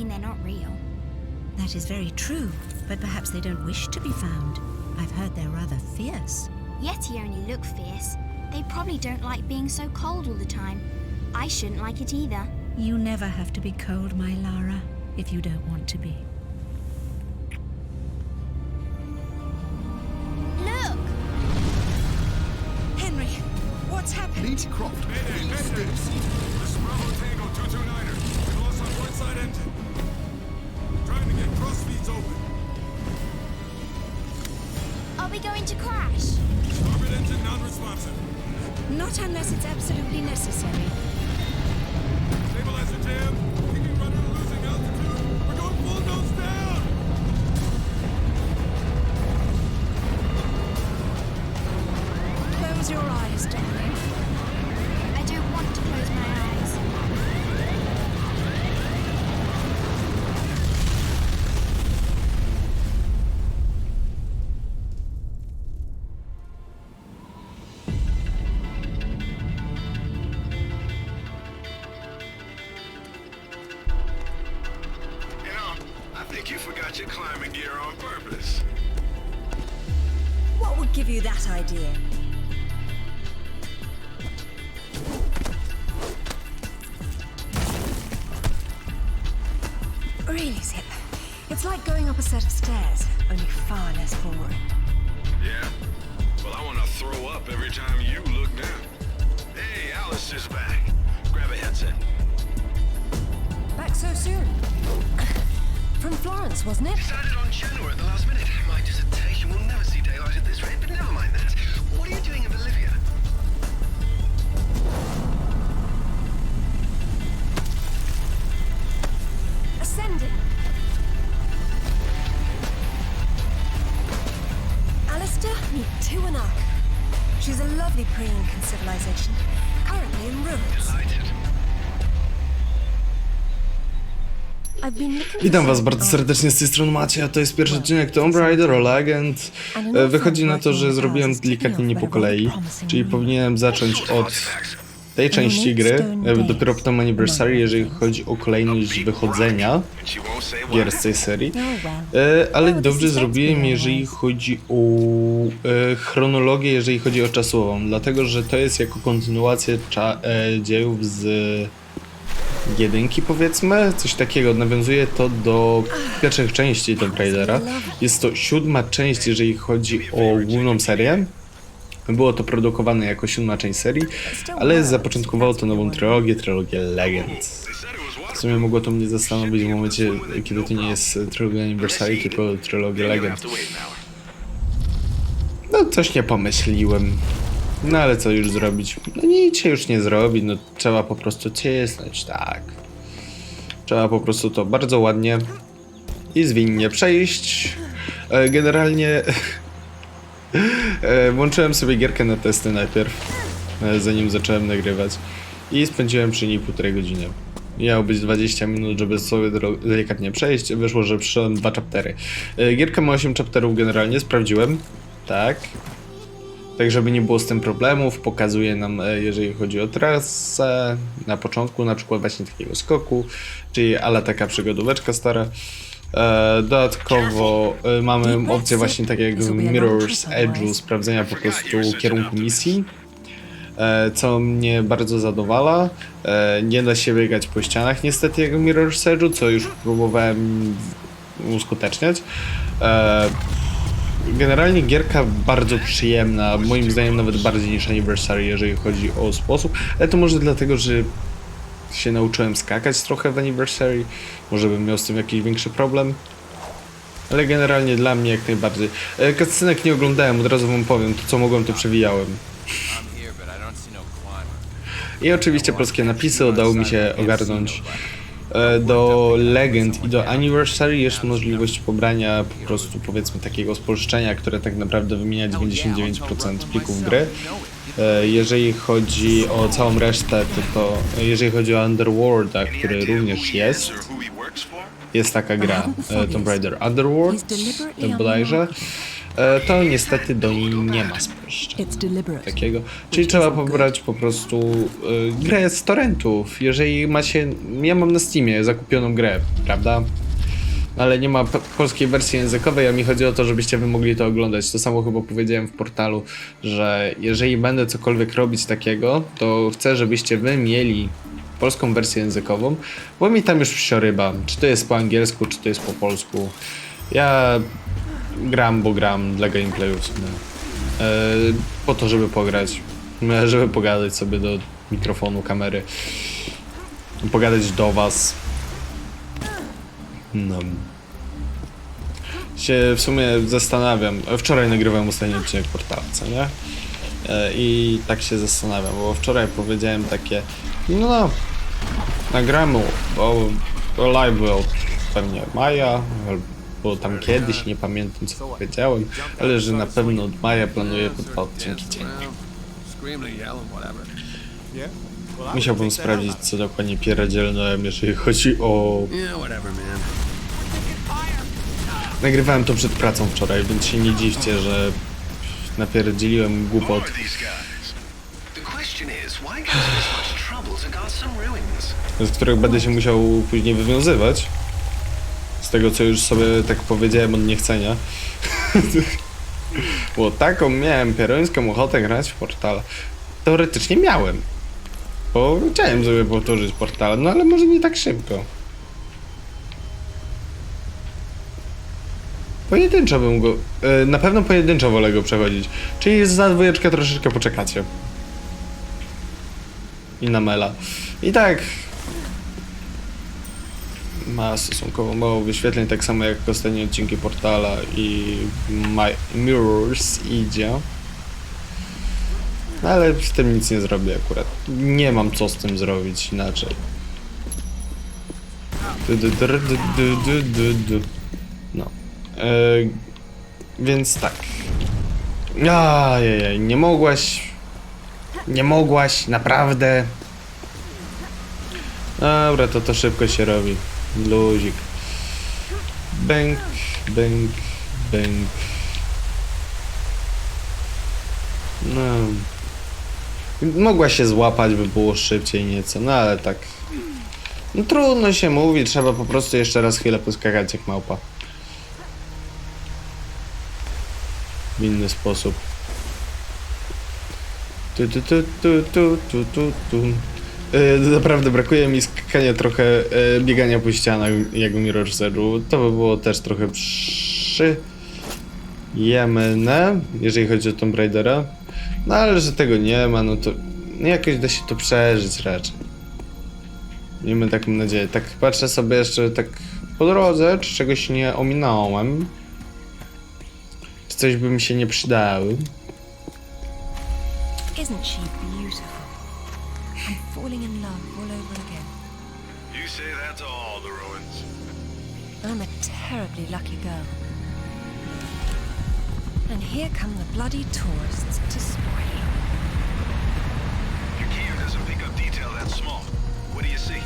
mean they're not real. That is very true, but perhaps they don't wish to be found. I've heard they're rather fierce. Yeti only look fierce. They probably don't like being so cold all the time. I shouldn't like it either. You never have to be cold, my Lara, if you don't want to be. Look! Henry, what's happened? Lady Croft, please we going to crash? Starboard engine non-responsive. Not unless it's absolutely necessary. Stabilizer jam. Up a set of stairs, only far less boring. Yeah? Well, I want to throw up every time you look down. Hey, Alice is back. Grab a headset. Back so soon? From Florence, wasn't it? Decided on Genoa at the last minute. My dissertation will never see daylight at this rate, but never mind that. What are you doing in Bolivia? Tuanak. She's a lovely pre-Incan civilization, currently in ruins. Witam was bardzo serdecznie z tej strony Macie, a to jest pierwszy odcinek Tomb Raider Legend. E, Wychodzi na to, że zrobiłem delikatnie nie po kolei, czyli powinienem zacząć od tej części gry, e, dopiero potem Anniversary, jeżeli chodzi o kolejność wychodzenia gier z tej serii. Oh. E, Ale dobrze zrobiłem, jeżeli chodzi o e, chronologię, jeżeli chodzi o czasową, dlatego że to jest jako kontynuacja cza- dziejów z jedynki powiedzmy, coś takiego. Nawiązuje to do pierwszych części Tomb Raidera. Jest to siódma część, jeżeli chodzi o główną serię. Było to produkowane jako siódma część serii, ale zapoczątkowało to nową trylogię, trylogię Legend. They said it was W sumie mogło to mnie zastanowić w momencie, kiedy to nie jest trylogia Anniversary, tylko trylogia You're gonna Legend. have to wait an hour. No coś nie pomyśliłem. No ale co już zrobić? No nic się już nie zrobi, no trzeba po prostu cisnąć, tak. Trzeba po prostu to bardzo ładnie i zwinnie przejść. E, Generalnie włączyłem sobie gierkę na testy najpierw, e, zanim zacząłem nagrywać i spędziłem przy niej półtorej godziny. Miało być 20 minut, żeby sobie delikatnie przejść. Wyszło, że przyszedłem dwa chaptery. E, Gierka ma 8 chapterów generalnie, sprawdziłem. Tak. Tak, żeby nie było z tym problemów, pokazuje nam, e, jeżeli chodzi o trasę, na początku na przykład właśnie takiego skoku, czyli ala taka przygodóweczka stara. E, dodatkowo e, mamy opcję właśnie takiego Mirror's Edge'u, sprawdzenia po prostu kierunku misji, e, co mnie bardzo zadowala. E, nie da się biegać po ścianach niestety jak w Mirror's Edge'u, co już próbowałem uskuteczniać. E, Generalnie gierka bardzo przyjemna, moim zdaniem nawet bardziej niż Anniversary, jeżeli chodzi o sposób, ale to może dlatego, że się nauczyłem skakać trochę w Anniversary, może bym miał z tym jakiś większy problem. Ale generalnie dla mnie jak najbardziej. E, Cutscenek nie oglądałem, od razu wam powiem, to co mogłem to przewijałem. I oczywiście polskie napisy udało mi się ogarnąć. E, Do Legend i do Anniversary jest możliwość pobrania po prostu powiedzmy takiego spolszczenia, które tak naprawdę wymienia 99% plików gry. E, Jeżeli chodzi o całą resztę, to, to jeżeli chodzi o Underworlda, który również jest, jest taka gra e, Tomb Raider Underworld bodajże. e, to niestety do niej nie ma spojścia takiego. Czyli trzeba pobrać po prostu grę z torrentów. Jeżeli macie. Ja mam na Steamie zakupioną grę, prawda? Ale nie ma polskiej wersji językowej, a mi chodzi o to, żebyście wy mogli to oglądać. To samo chyba powiedziałem w portalu, że jeżeli będę cokolwiek robić takiego, to chcę, żebyście wy mieli polską wersję językową, bo mi tam już wsioryba, czy to jest po angielsku, czy to jest po polsku. Ja gram, bo gram dla gameplayu. E, po to, żeby pograć, żeby pogadać sobie do mikrofonu, kamery, pogadać do was. No. Się w sumie zastanawiam. Wczoraj nagrywałem ostatni odcinek portalu, co nie? E, I tak się zastanawiam, bo wczoraj powiedziałem takie, no, nagramy, bo, bo live był pewnie od maja, albo tam kiedyś, nie pamiętam co powiedziałem, ale że na pewno od maja planuję po dwa odcinki dziennie. Musiałbym sprawdzić, co dokładnie pierdzielnąłem, jeżeli chodzi o... Nagrywałem to przed pracą wczoraj, więc się nie dziwcie, że napierdzieliłem głupot. Z których będę się musiał później wywiązywać. Z tego, co już sobie tak powiedziałem od niechcenia. Bo taką miałem pierońską ochotę grać w Portal. Teoretycznie miałem. Bo chciałem sobie powtórzyć portale, no ale może nie tak szybko. Pojedynczo bym go... e, Na pewno pojedynczo wolę go przechodzić. Czyli za dwójeczkę troszeczkę poczekacie. I na mela. I tak ma stosunkowo mało wyświetleń, tak samo jak ostatnie odcinki Portala i My Mirrors idzie. No ale z tym nic nie zrobię akurat. Nie mam co z tym zrobić inaczej. No. E, więc tak. Ajajaj, nie mogłaś. Nie mogłaś, naprawdę. Dobra, to to szybko się robi. Luzik. Bęk, bęk, bęk. No. Mogła się złapać, by było szybciej nieco, no ale tak. No trudno się mówi, trzeba po prostu jeszcze raz chwilę poskakać jak małpa. W inny sposób. Tu, tu, tu, tu, tu, tu, tu, tu. E, Naprawdę brakuje mi skakania trochę, e, biegania po ścianach jak Mirror's Edge'u. To by było też trochę przyjemne, jeżeli chodzi o Tomb Raidera. No ale że tego nie ma, no to no jakoś da się to przeżyć raczej. Miejmy taką nadzieję. Tak patrzę sobie jeszcze tak po drodze, czy czegoś nie ominąłem. Czy coś by mi się nie przydało. Isn't she beautiful? I'm falling in love all over again. You say that to all the ruins. I'm a terribly lucky girl. And here come the bloody tourists to spoil it. Your gear doesn't pick up detail that small. What do you see?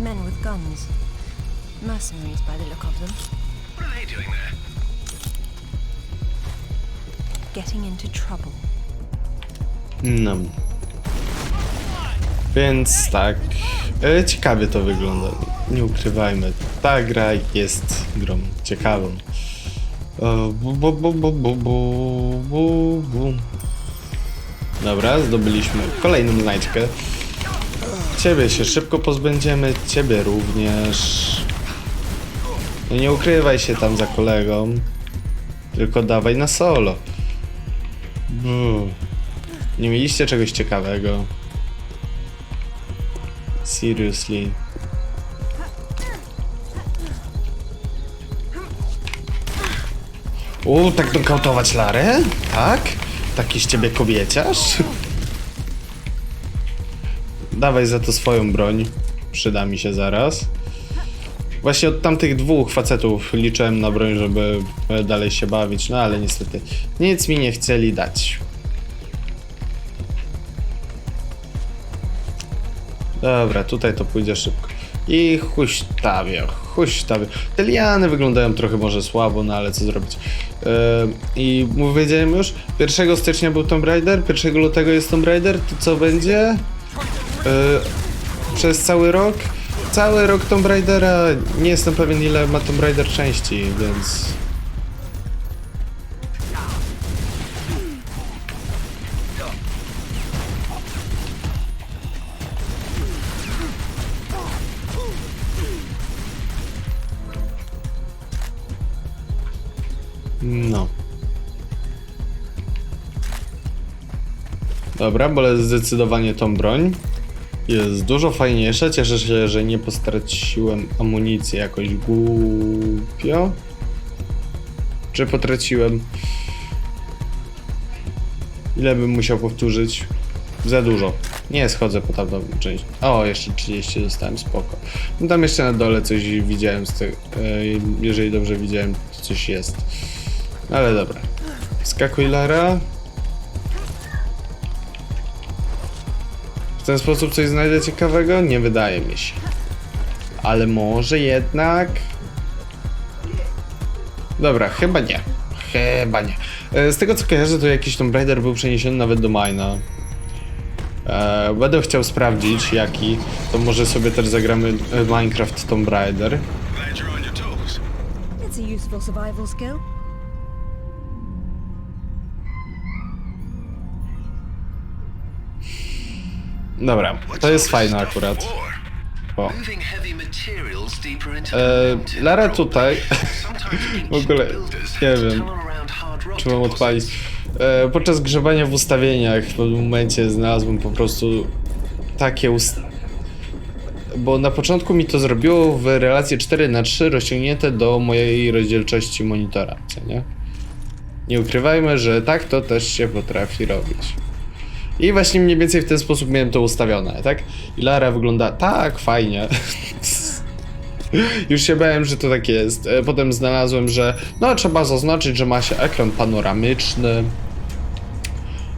Men with guns. Mercenaries by the look of them. What are they doing there? Getting into trouble. No. Więc tak. Ciekawie to wygląda. Nie ukrywajmy. Ta gra jest grą ciekawą. Dobra, zdobyliśmy kolejną znajdźkę. Ciebie się szybko pozbędziemy, ciebie również. No nie ukrywaj się tam za kolegą. Tylko dawaj na solo. Buh. Nie mieliście czegoś ciekawego. Seriously. U, tak nokautować Larę? Tak? Taki z ciebie kobieciarz? Dawaj za to swoją broń. Przyda mi się zaraz. Właśnie od tamtych dwóch facetów liczyłem na broń, żeby dalej się bawić, no ale niestety nic mi nie chcieli dać. Dobra, tutaj to pójdzie szybko. I huśtawie, huśtawie. Te liany wyglądają trochę może słabo, no ale co zrobić. Yy, I powiedziałem już, 1 stycznia był Tomb Raider, 1 lutego jest Tomb Raider, to co będzie? Yy, przez cały rok? Cały rok Tomb Raidera, nie jestem pewien ile ma Tomb Raider części, więc... Dobra, wolę zdecydowanie tą broń. Jest dużo fajniejsza. Cieszę się, że nie postraciłem amunicji jakoś głupio. Czy potraciłem? Ile bym musiał powtórzyć? Za dużo. Nie schodzę po tamtą część. O, jeszcze 30 dostałem, spoko. No tam jeszcze na dole coś widziałem z tego. Jeżeli dobrze widziałem, to coś jest. Ale dobra. Skakuj Lara. W ten sposób coś znajdę ciekawego? Nie wydaje mi się. Ale może jednak... Dobra, chyba nie. Chyba nie. E, Z tego co kojarzę, to jakiś Tomb Raider był przeniesiony nawet do Mina. E, będę chciał sprawdzić jaki. To może sobie też zagramy e, Minecraft Tomb Raider. It's a useful survival skill. Dobra, to jest fajne akurat. O. E. Lara tutaj, w ogóle, nie wiem, czy mam odpalić. E, podczas grzebania w ustawieniach w pewnym momencie znalazłem po prostu takie ust... Bo na początku mi to zrobiło w relacji 4 na 3 rozciągnięte do mojej rozdzielczości monitora, co nie? Nie ukrywajmy, że tak to też się potrafi robić. I właśnie mniej więcej w ten sposób miałem to ustawione, tak? I Lara wygląda tak fajnie. Już się bałem, że to tak jest. E, Potem znalazłem, że no trzeba zaznaczyć, że ma się ekran panoramyczny.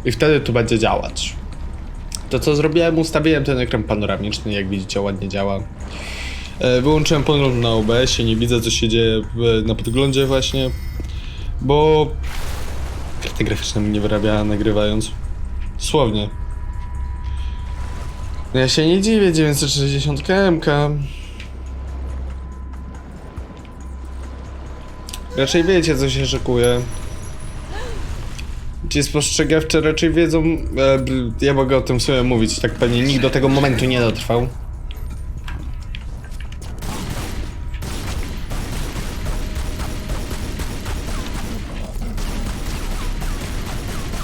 I wtedy to będzie działać. To co zrobiłem, ustawiłem ten ekran panoramiczny, jak widzicie ładnie działa. E, Wyłączyłem podgląd na OBS, nie widzę co się dzieje na podglądzie właśnie. Bo karta graficzna mi nie wyrabiała nagrywając. Dosłownie. No ja się nie dziwię, 960 KMK. Raczej wiecie, co się szykuje. Ci spostrzegawcze raczej wiedzą. E, ja mogę o tym w sumie mówić, tak pewnie nikt do tego momentu nie dotrwał.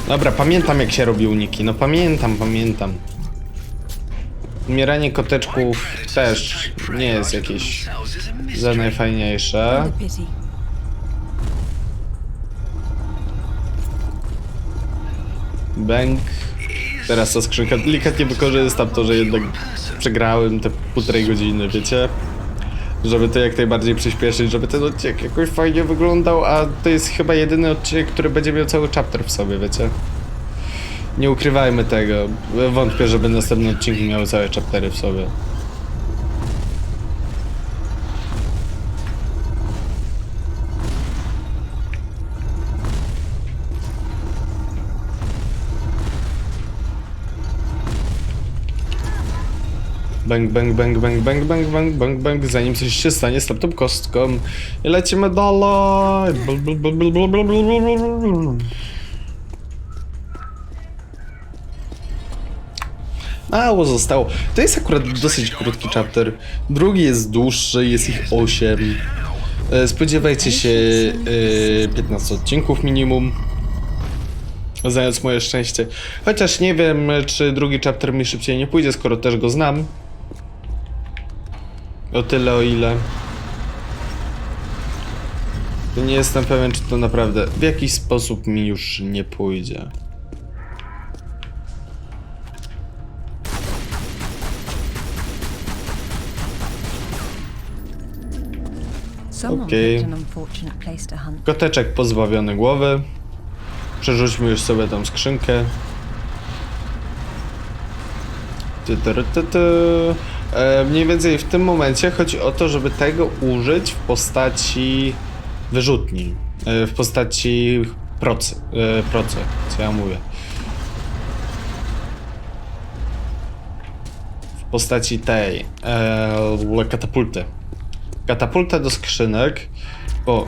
Dobra, pamiętam jak się robi uniki. No pamiętam, pamiętam. Umieranie koteczków też nie jest jakieś za najfajniejsze. Bęk. Teraz ta skrzynka delikatnie wykorzystam to, że jednak przegrałem te półtorej godziny, wiecie? Żeby to jak najbardziej przyspieszyć, żeby ten odcinek jakoś fajnie wyglądał, a to jest chyba jedyny odcinek, który będzie miał cały chapter w sobie, wiecie? Nie ukrywajmy tego. Wątpię, żeby następne odcinki miały całe chaptery w sobie. Bang, bang, bang, bang, bang, bang, bang, bang, bang, zanim coś się stanie z tamtą kostką. I lecimy dalej. Mało zostało. To jest akurat dosyć krótki chapter. Drugi jest dłuższy, jest ich 8. E, Spodziewajcie się e, 15 odcinków minimum. Znając moje szczęście. Chociaż nie wiem, czy drugi chapter mi szybciej nie pójdzie, skoro też go znam. O tyle, o ile. Nie jestem pewien, czy to naprawdę w jakiś sposób mi już nie pójdzie. Someone Okay. Koteczek pozbawiony głowy. Przerzućmy już sobie tą skrzynkę. Ty, ty, ty, ty. E, mniej więcej w tym momencie chodzi o to, żeby tego użyć w postaci wyrzutni. E, w postaci procy. E, procy, co ja mówię. W postaci tej e, katapulty. Katapultę do skrzynek, bo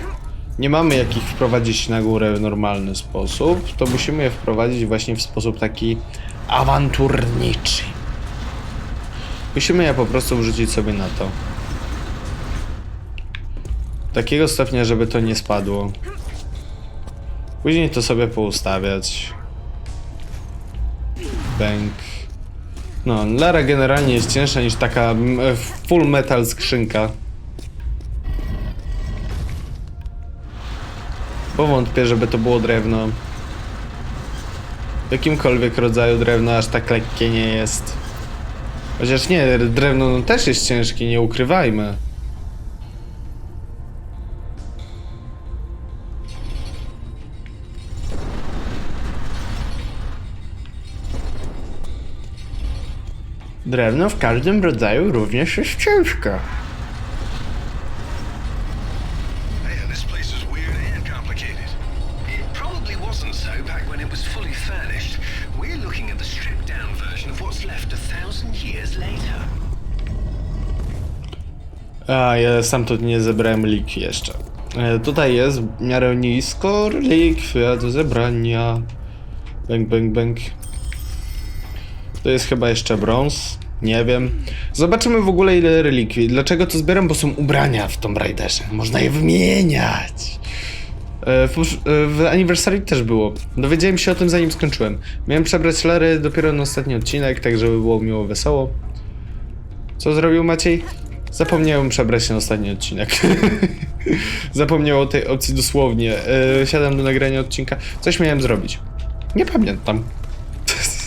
nie mamy jak ich wprowadzić na górę w normalny sposób, to musimy je wprowadzić właśnie w sposób taki awanturniczy. Musimy je po prostu wrzucić sobie na to. Takiego stopnia, żeby to nie spadło. Później to sobie poustawiać. Bęk. No, Lara generalnie jest cięższa niż taka full metal skrzynka. Bo wątpię, żeby to było drewno. W jakimkolwiek rodzaju drewno aż tak lekkie nie jest. Chociaż nie, drewno no też jest ciężkie, nie ukrywajmy. Drewno w każdym rodzaju również jest ciężkie. A, ja sam tu nie zebrałem likwi jeszcze. E, tutaj jest w miarę nisko relikwia do zebrania. Bęk, bęk, bęk. To jest chyba jeszcze brąz. Nie wiem. Zobaczymy w ogóle ile relikwii. Dlaczego to zbieram? Bo są ubrania w Tomb Raiderze. Można je wymieniać. E, W, e, w Anniversary też było. Dowiedziałem się o tym zanim skończyłem. Miałem przebrać Lary dopiero na ostatni odcinek, tak żeby było miło wesoło. Co zrobił Maciej? Zapomniałem przebrać na ostatni odcinek. Zapomniał o tej opcji dosłownie. Yy, siadam do nagrania odcinka. Coś miałem zrobić. Nie pamiętam.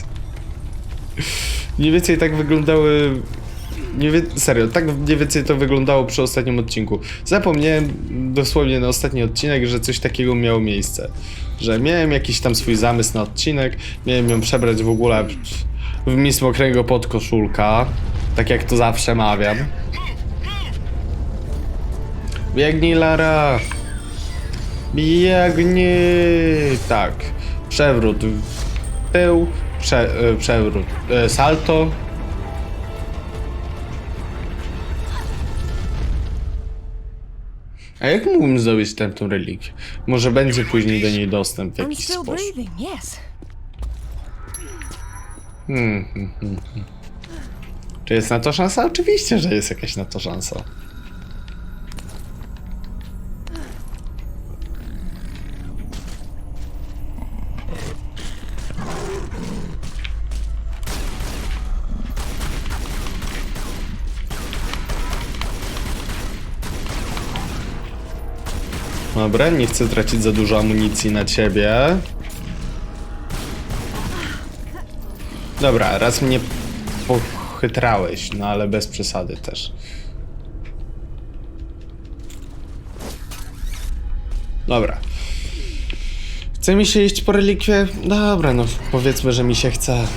Mniej więcej tak wyglądały. Nie wie... Serio, tak mniej więcej to wyglądało przy ostatnim odcinku. Zapomniałem dosłownie na ostatni odcinek, że coś takiego miało miejsce. Że miałem jakiś tam swój zamysł na odcinek, miałem ją przebrać w ogóle w mis mokrego podkoszulka. Tak jak to zawsze mawiam. Biegnij, Lara! Biegnij! Tak. Przewrót w tył, prze, e, przewrót, e, salto. A jak mógłbym zdobyć tę tą relikwię? Może będzie później do niej dostęp w jakiś sposób. Hmm, hmm, hmm, hmm. Czy jest na to szansa? Oczywiście, że jest jakaś na to szansa. Dobra, nie chcę tracić za dużo amunicji na ciebie. Dobra, raz mnie pochytrałeś, no ale bez przesady też. Dobra. Chce mi się iść po relikwie? Dobra, no powiedzmy, że mi się chce.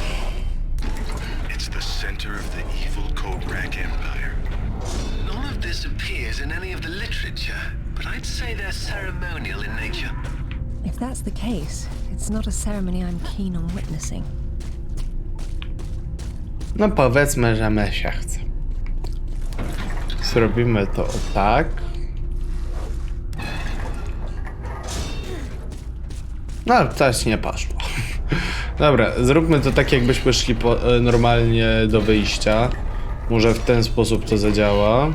The case, it's not a ceremony I'm keen on witnessing. No powiedzmy, że my się chce. Zrobimy to tak. No, też nie poszło. Dobra, zróbmy to tak, jakbyśmy szli po, e, normalnie do wyjścia. Może w ten sposób to zadziała.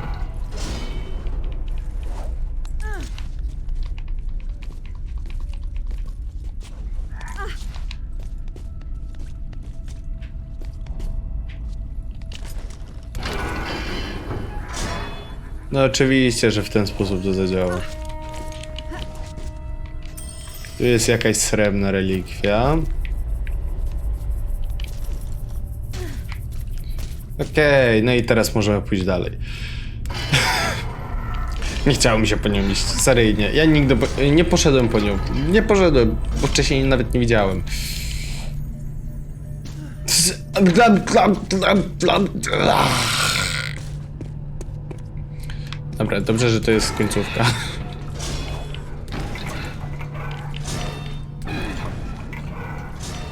No oczywiście, że w ten sposób to zadziała. Tu jest jakaś srebrna relikwia. Okej, no i teraz możemy pójść dalej. nie chciało mi się po nią iść, seryjnie. Ja nigdy po, nie poszedłem po nią. Nie poszedłem, bo wcześniej nawet nie widziałem. Blam, blam, blam, blam. Ach. Dobra, dobrze, że to jest końcówka.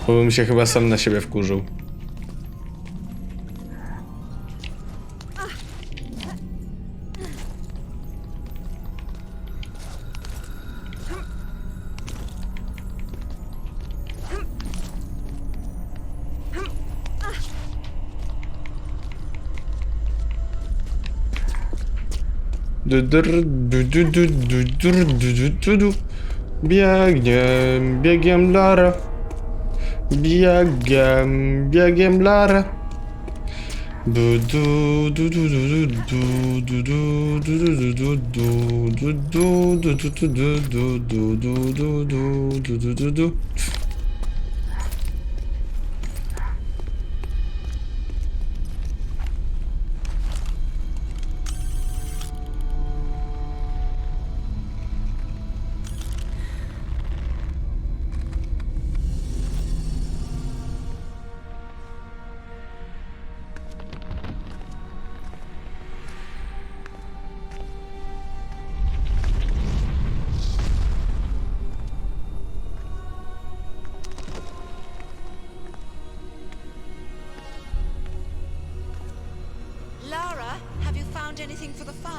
Bo bym się chyba sam na siebie wkurzył. Biegiem, biegiem Lara. Biegiem, biegiem Lara. Du, du, du, du, du, du, du, du, du, du, du, du, du, for the fire?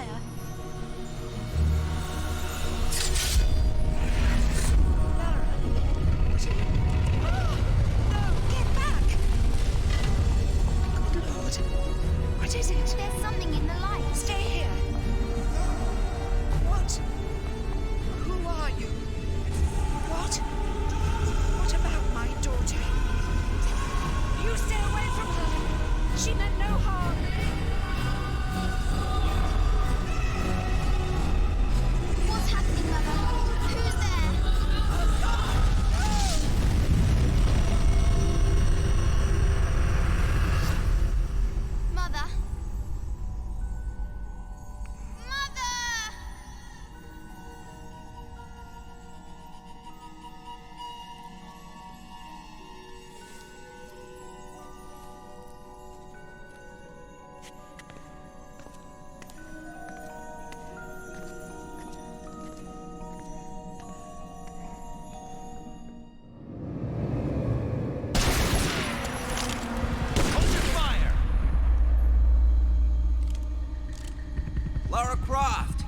Lara Croft!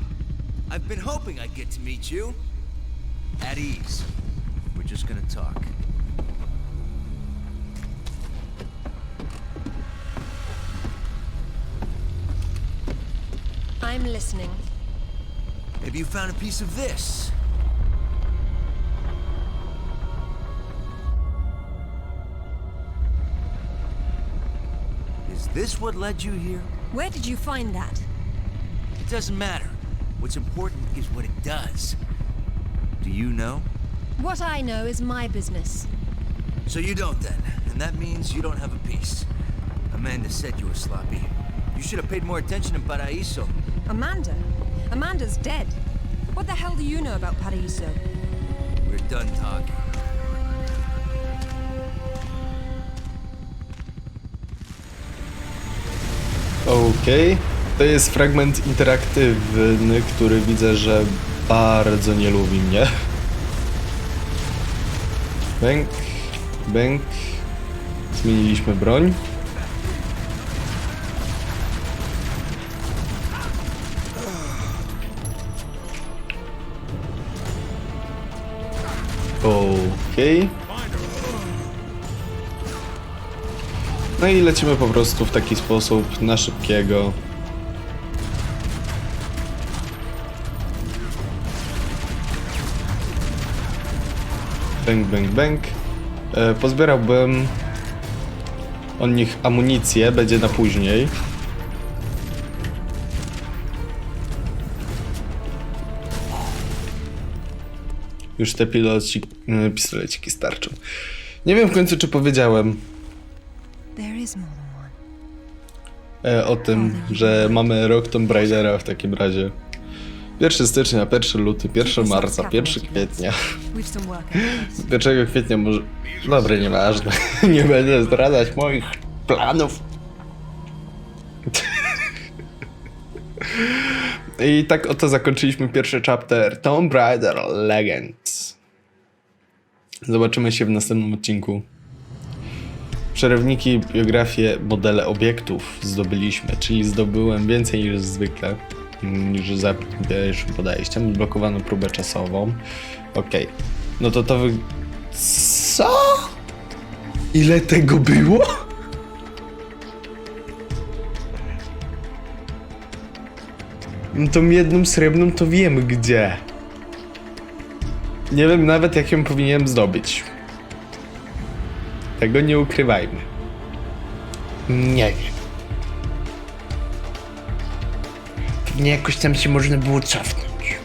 I've been hoping I'd get to meet you. At ease. We're just gonna talk. I'm listening. Maybe you found a piece of this. Is this what led you here? Where did you find that? It doesn't matter. What's important is what it does. Do you know? What I know is my business. So you don't then, and that means you don't have a piece. Amanda said you were sloppy. You should have paid more attention to Paraíso. Amanda? Amanda's dead. What the hell do you know about Paraiso? We're done talking. Okej. To jest fragment interaktywny, który widzę, że bardzo nie lubi mnie. Bęk, bęk. Zmieniliśmy broń. Okej. No i lecimy po prostu w taki sposób na szybkiego. Bang, bang, bang. E, pozbierałbym od nich amunicję, będzie na później. Już te piloci, e, pistoleciki starczą. Nie wiem w końcu, czy powiedziałem e, o tym, że mamy rok Tomb Raidera w takim razie. 1 stycznia, 1 luty, 1 marca, 1 kwietnia. We've some work ahead of us. 1 kwietnia może... Dobra, nieważne. Nie będę zdradzać moich planów. I tak oto zakończyliśmy pierwszy chapter Tomb Raider Legends. Zobaczymy się w następnym odcinku. Przerywniki, biografie, modele obiektów zdobyliśmy, czyli zdobyłem więcej niż zwykle, niż za pierwszym podejściem. Odblokowano próbę czasową. Okej, no to to wy... Co? Ile tego było? No tą jedną srebrną to wiem gdzie. Nie wiem nawet jak ją powinienem zdobyć. Tego nie ukrywajmy. Nie wiem. Pewnie jakoś tam się można było cofnąć.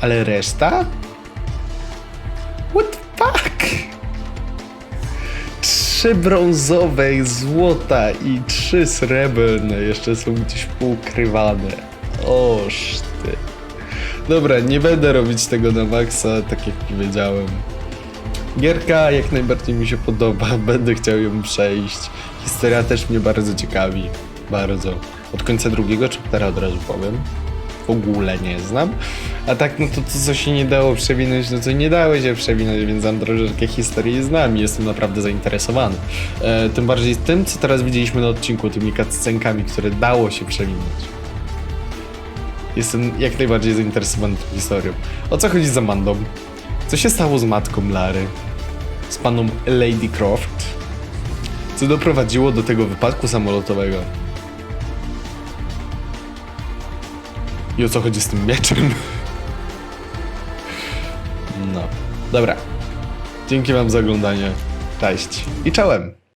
Ale reszta? What the fuck? Trzy brązowe, złota i trzy srebrne jeszcze są gdzieś poukrywane. Oż ty. Dobra, nie będę robić tego na maksa, tak jak powiedziałem. Gierka jak najbardziej mi się podoba, będę chciał ją przejść. Historia też mnie bardzo ciekawi. Bardzo. Od końca drugiego chaptera od razu powiem. W ogóle nie znam. A tak, no to, to co się nie dało przewinąć, no to nie dało się przewinąć, więc mam troszeczkę historii znam i jestem naprawdę zainteresowany. E, tym bardziej tym, co teraz widzieliśmy na odcinku, tymi cutscenkami, które dało się przewinąć. Jestem jak najbardziej zainteresowany tą historią. O co chodzi z Amandą? Co się stało z matką Lary? Z paną Lady Croft? Co doprowadziło do tego wypadku samolotowego? I o co chodzi z tym mieczem? No, dobra. Dzięki wam za oglądanie. Cześć i czołem!